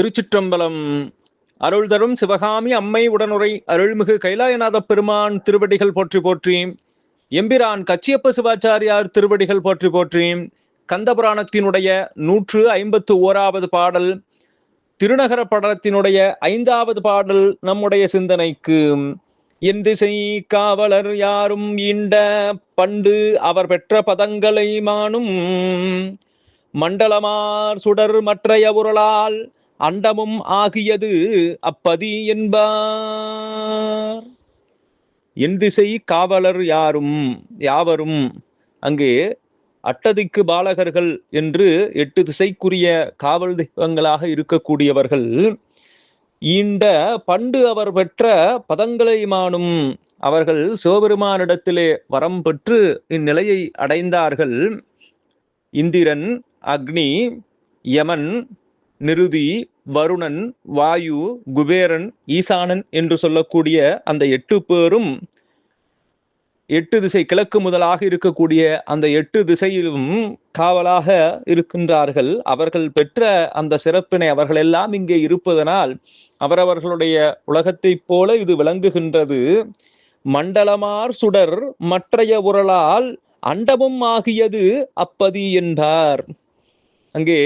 திருச்சிற்றம்பலம். அருள் தரும் சிவகாமி அம்மை உடனுரை அருள்மிகு கைலாயநாத பெருமான் திருவடிகள் போற்றி போற்றி. எம்பிரான் கச்சியப்ப சிவாச்சாரியார் திருவடிகள் போற்றி போற்றி. கந்தபுராணத்தினுடைய நூற்று ஐம்பத்து ஓராவது பாடல். திருநகர படலத்தினுடைய ஐந்தாவது பாடல் நம்முடைய சிந்தனைக்கு. என் திசை காவலர் யாரும் ஈண்ட பண்டு அவர் பெற்ற பதங்களை மானும் மண்டலமார் சுடர் மற்றைய உருளால் அண்டமும் ஆகியது அப்பதி என்பார். என் திசை காவலர் யாரும் யாவரும் அங்கே அட்டதிக்கு பாலகர்கள் என்று எட்டு திசைக்குரிய காவல் தெய்வங்களாக இருக்கக்கூடியவர்கள் ஈண்ட பண்டு அவர் பெற்ற பதங்களை மானும் அவர்கள் சிவபெருமானிடத்திலே வரம் பெற்று இந்நிலையை அடைந்தார்கள். இந்திரன் அக்னி யமன் நிருதி வருணன் வாயு குபேரன் ஈசானன் என்று சொல்லக்கூடிய அந்த எட்டு பேரும் எட்டு திசை கிழக்கு முதலாக இருக்கக்கூடிய அந்த எட்டு திசையிலும் காவலாக இருக்கின்றார்கள். அவர்கள் பெற்ற அந்த சிறப்பினை அவர்கள் எல்லாம் இங்கே இருப்பதனால் அவரவர்களுடைய உலகத்தைப் போல இது விளங்குகின்றது. மண்டலமார் சுடர் மற்றைய உரலால் அண்டமும் ஆகியது அப்பதி என்றார். அங்கே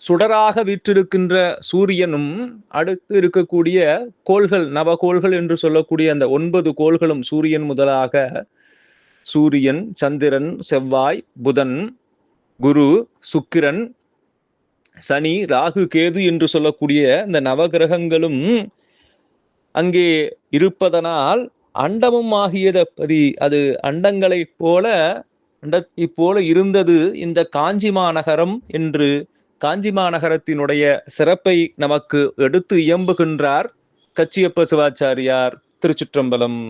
சுடராக வீற்றிருக்கின்ற சூரியனும் அடுத்து இருக்கக்கூடிய கோள்கள் நவகோள்கள் என்று சொல்லக்கூடிய அந்த ஒன்பது கோள்களும் சூரியன் முதலாக. சூரியன் சந்திரன் செவ்வாய் புதன் குரு சுக்கிரன் சனி ராகு கேது என்று சொல்லக்கூடிய இந்த நவகிரகங்களும் அங்கே இருப்பதனால் அண்டமும் ஆகியதப்பதி அது அண்டங்களைப் போல அண்டத்தைப் போல இருந்தது இந்த காஞ்சி மாநகரம் என்று காஞ்சி மாநகரத்தினுடைய சிறப்பை நமக்கு எடுத்து இயம்புகின்றார் கச்சியப்ப சிவாச்சாரியார் திருச்சிற்றம்பலம்.